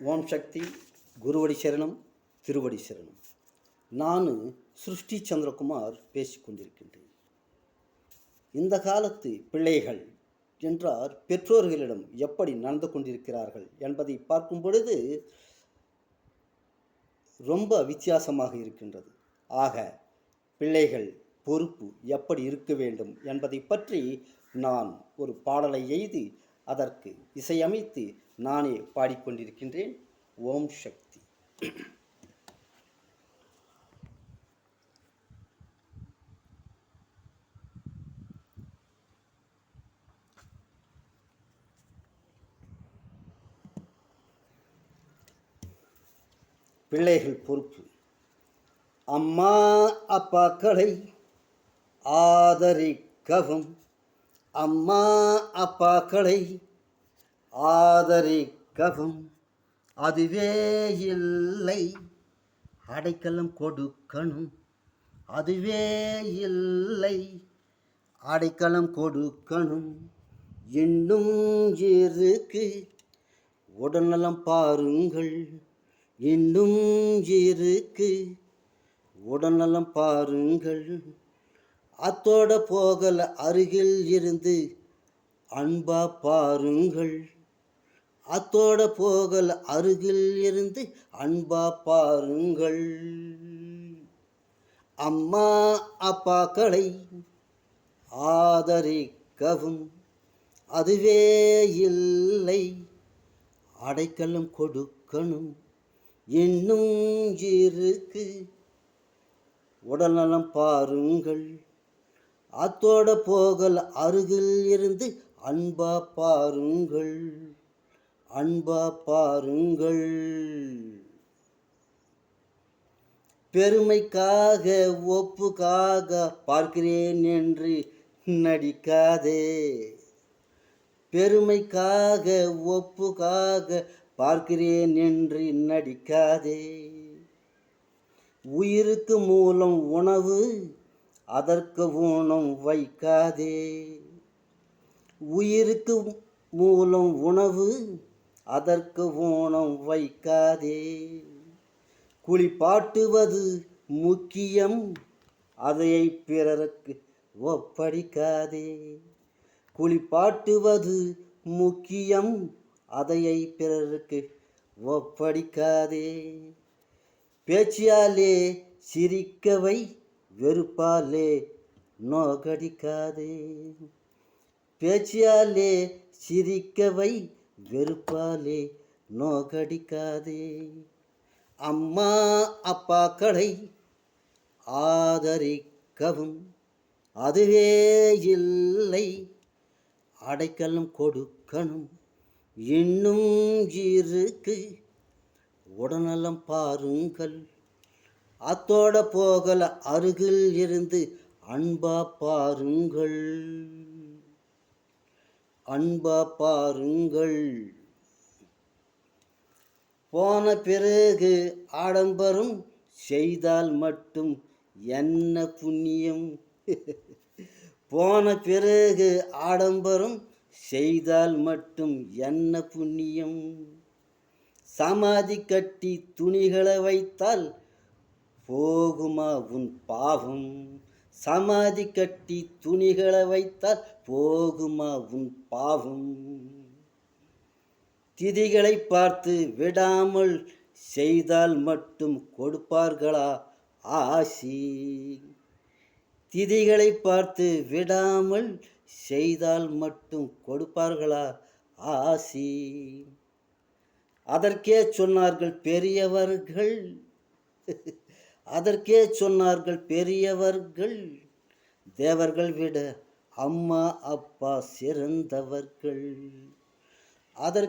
ஓம் சக்தி குருவடி சரணம் திருவடி சரணம். நான் சிருஷ்டி சந்திரகுமார் பேசிக் கொண்டிருக்கின்றேன். இந்த காலத்து பிள்ளைகள் என்றார் பெற்றோர்களிடம் எப்படி நடந்து கொண்டிருக்கிறார்கள் என்பதை பார்க்கும் பொழுது ரொம்ப வித்தியாசமாக இருக்கின்றது. ஆக பிள்ளைகள் பொறுப்பு எப்படி இருக்க வேண்டும் என்பதை பற்றி நான் ஒரு பாடலை எய்து அதற்கு இசையமைத்து நானே பாடிக்கொண்டிருக்கின்றேன். ஓம் சக்தி. பிள்ளைகள் பொறுப்பு. அம்மா அப்பாக்களை ஆதரிக்கவும். அம்மா அப்பாக்களை ஆதரிக்கவும் அதுவே இல்லை. அடைக்கலம் கொடுக்கணும். அதுவே இல்லை. அடைக்கலம் கொடுக்கணும். இன்னும் இருக்கு. உடல்நலம் பாருங்கள். இன்னும் இருக்கு. உடல்நலம் பாருங்கள். அத்தோட போகல அருகில் இருந்து அன்பா பாருங்கள். அத்தோட போகல அருகில் இருந்து அன்பா பாருங்கள். அம்மா அப்பாக்களை ஆதரிக்கவும் அதுவே இல்லை. அடைக்கலம் கொடுக்கணும் இன்னும் இருக்கு. உடல்நலம் பாருங்கள். அத்தோட போகல் அருகில் இருந்து அன்பா பாருங்கள். அன்பா பாருங்கள். பெருமைக்காக ஒப்புக்காக பார்க்கிறேன் என்று நடிக்காதே. பெருமைக்காக ஒப்புக்காக பார்க்கிறேன் என்று நடிக்காதே. உயிருக்கு மூலம் உணவு அதற்கு ஊனம் வைக்காதே. உயிருக்கு மூலம் உணவு அதற்கு ஊனம் வைக்காதே. குளிப்பாட்டுவது முக்கியம் அதையை பிறருக்கு ஒப்படைக்காதே. குளிப்பாட்டுவது முக்கியம் அதையை பிறருக்கு ஒப்படைக்காதே. பேச்சியாலே சிரிக்கவை வெறுப்பாலே நோகடிக்காதே. பேச்சியாலே சிரிக்கவை வெறுப்பாலே நோகடிக்காதே. அம்மா அப்பாக்களை ஆதரிக்கவும் அதுவே இல்லை. அடைக்கலம் கொடுக்கணும் இன்னும் இருக்கு. உடனலம் பாருங்கள். அத்தோட போகல அருகில் இருந்து அன்பா பாருங்கள். அன்பா பாருங்கள். போன பிறகு ஆடம்பரம் செய்தால் மட்டும் என்ன புண்ணியம்? போன பிறகு ஆடம்பரம் செய்தால் மட்டும் என்ன புண்ணியம்? சமாதி கட்டி துணிகளை வைத்தால் போகுமா உன் பாவம்? சமாதி கட்டி துணிகளை வைத்தால் போகுமா உன் பாவம்? திதிகளை பார்த்து விடாமல் செய்தால் மட்டும் கொடுப்பார்களா ஆசி? திதிகளை பார்த்து விடாமல் செய்தால் மட்டும் கொடுப்பார்களா ஆசி? அதற்கே சொன்னார்கள் பெரியவர்கள். அதற்கே சொன்னார்கள் பெரியவர்கள். தேவர்கள் விட அம்மா அப்பா சிறந்தவர்கள். அதற்கு